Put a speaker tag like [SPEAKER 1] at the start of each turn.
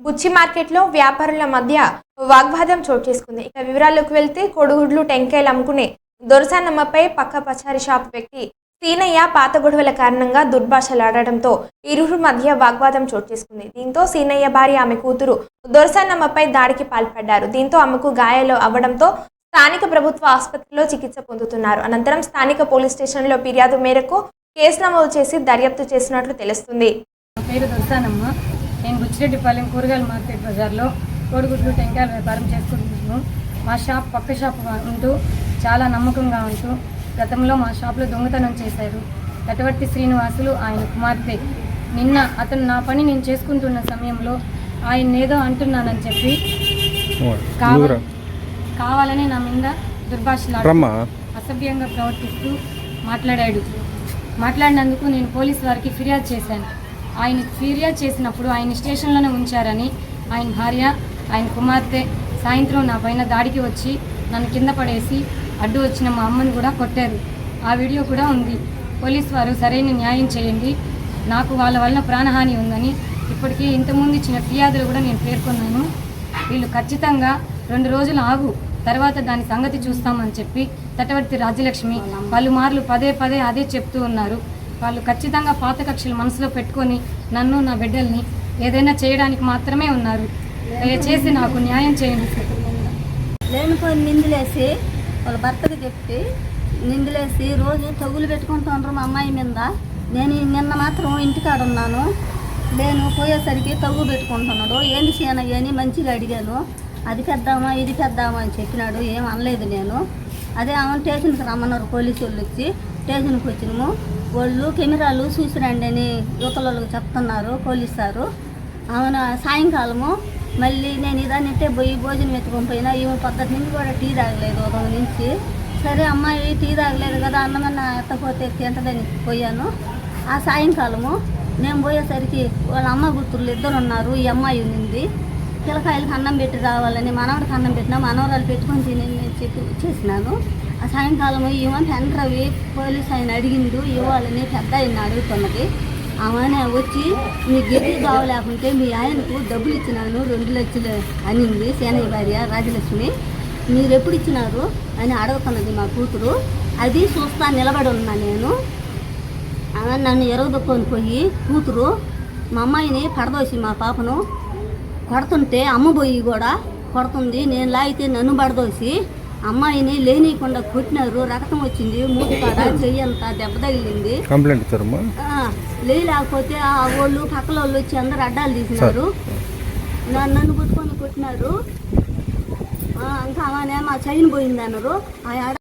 [SPEAKER 1] బుచ్చి మార్కెట్లో వ్యాపారుల మధ్య వాగ్వాదం చోటు చేసుకుంది. ఇక వివరాల్లోకి వెళ్తే కొడుగుడ్లు టెంకాయలు అమ్ముకునే దొరసానమ్మపై పక్క పచారి షాప్ వ్యక్తి సీనయ్య పాత గొడవల కారణంగా దుర్భాషలాడడంతో ఇరువురు మధ్య వాగ్వాదం చోటు చేసుకుంది. దీంతో సీనయ్య భార్య ఆమె కూతురు దొరసానమ్మపై దాడికి పాల్పడ్డారు. దీంతో ఆమెకు గాయాలు అవ్వడంతో స్థానిక ప్రభుత్వ ఆసుపత్రిలో చికిత్స పొందుతున్నారు. అనంతరం స్థానిక పోలీస్ స్టేషన్లో ఫిర్యాదు మేరకు కేసు నమోదు చేసి దర్యాప్తు చేసినట్లు తెలుస్తుంది.
[SPEAKER 2] పేరు దొరసానమ్మ. నేను బుచ్చిరెడ్డిపాలెం కూరగాయల మార్కెట్ బజార్లో కోడిగుడ్లు టెంకాయల వ్యాపారం చేసుకుంటున్నాను. మా షాప్ పక్క షాప్ ఉంటూ చాలా నమ్మకంగా ఉంటూ గతంలో మా షాప్లో దొంగతనం చేశారు. తటవర్తి శ్రీనివాసులు ఆయన కుమార్తె. నిన్న అతను నా పని నేను చేసుకుంటున్న సమయంలో ఆయన ఏదో అంటున్నానని చెప్పి కావాల కావాలని నా మీద దుర్భాషలాడు.
[SPEAKER 3] రమ్మా.
[SPEAKER 2] అసభ్యంగా ప్రవర్తిస్తూ మాట్లాడాడు. మాట్లాడినందుకు నేను పోలీస్ వారికి ఫిర్యాదు చేశాను. ఆయన ఫిర్యాదు చేసినప్పుడు ఆయన స్టేషన్లోనే ఉంచారని ఆయన భార్య ఆయన కుమార్తె సాయంత్రం నా పైన దాడికి వచ్చి నన్ను కింద పడేసి అడ్డు వచ్చిన మా అమ్మని కూడా కొట్టారు. ఆ వీడియో కూడా ఉంది. పోలీస్ వారు సరైన న్యాయం చేయండి. నాకు వాళ్ళ వల్ల ప్రాణహాని ఉందని ఇప్పటికే ఇంతకుముందు ఇచ్చిన ఫిర్యాదులు కూడా నేను పేర్కొన్నాను. వీళ్ళు ఖచ్చితంగా రెండు రోజులు ఆగు. తర్వాత దాని సంగతి చూస్తామని చెప్పి తటవర్తి రాజ్యలక్ష్మి పలుమార్లు పదే పదే అదే చెప్తూ ఉన్నారు. వాళ్ళు ఖచ్చితంగా పాత కక్షలు మనసులో పెట్టుకొని నన్ను నా బిడ్డల్ని ఏదైనా చేయడానికి మాత్రమే ఉన్నారు. దయచేసి నాకు న్యాయం చేయండి.
[SPEAKER 4] లేనిపోయిన నిందులేసి వాళ్ళ భర్తకు చెప్పి నిందులేసి రోజు తగులు పెట్టుకుంటున్నారు మా అమ్మాయి మీద. నేను నిన్న మాత్రం ఇంటికాడ ఉన్నాను. నేను పోయేసరికి తగు పెట్టుకుంటున్నాడు. ఏంది చేయనయ్యని మంచిగా అడిగాను. అది పెద్దామా ఇది పెద్దామా అని చెప్పినాడు. ఏం అనలేదు నేను. అదే ఆమె స్టేషన్కి రమ్మన్నారు పోలీసు వాళ్ళు వచ్చి. స్టేషన్కి వచ్చినాము. వాళ్ళు కెమెరాలు చూసిరండి అని యువతలకు చెప్తున్నారు పోలీసు సారు. ఆమెను సాయంకాలము మళ్ళీ నేను ఇదానిట్టే పోయి భోజనం ఎత్తుకొని పోయినా. ఈమె పద్ధతి నుంచి కూడా టీ తాగలేదు ఉదయం నుంచి. సరే అమ్మాయి టీ తాగలేదు కదా అన్నమన్నా ఎత్తపోతే తింటదని పోయాను. ఆ సాయంకాలము నేను పోయేసరికి వాళ్ళ అమ్మ గుర్తులు ఇద్దరు ఉన్నారు ఈ అమ్మాయి ఉంది పిల్లకాయలకు అన్నం పెట్టి రావాలని మనవడికి అన్నం పెట్టినా మనవరాలు పెట్టుకొని తిని నేను చెప్పి చేసినాను ఆ సాయంకాలం ఈమె ఎంట్రవి పోలీస్ ఆయన అడిగిండు ఇవ్వాలని పెద్ద ఆయన అడుగుతున్నది. ఆమె వచ్చి మీ గిరి కావలేకుంటే మీ ఆయనకు డబ్బులు ఇచ్చినాను రెండు లక్షలు అనింది సేనయ్య భార్య రాజలక్ష్మి. మీరు ఎప్పుడు ఇచ్చినారు? అని అడుగుతున్నది మా కూతురు. అది చూస్తా నిలబడి ఉన్నా నేను. ఆమె నన్ను ఎరగదొక్కొని పోయి కూతురు మా అమ్మాయిని పడదోసి మా పాపను కొడుతుంటే అమ్మ పోయి కూడా కొడుతుంది. నేను లాగితే నన్ను పడదోసి అమ్మాయిని లేనీయకుండా కొట్టినారు. రక్తం వచ్చింది. మూడు కాడ చెయ్యి అంతా దెబ్బ తగిలింది.
[SPEAKER 3] కంప్లైంట్ ఇచ్చారమ్మా?
[SPEAKER 4] ఆ, లేకపోతే ఆ వాళ్ళు పక్కల వాళ్ళు వచ్చి అందరు అడ్డాలు తీసినారు. నా- నన్ను కొట్టుకొని కొట్టినారు. ఆ, ఇంకా మా చైన్ పోయింది అన్నారు. ఆ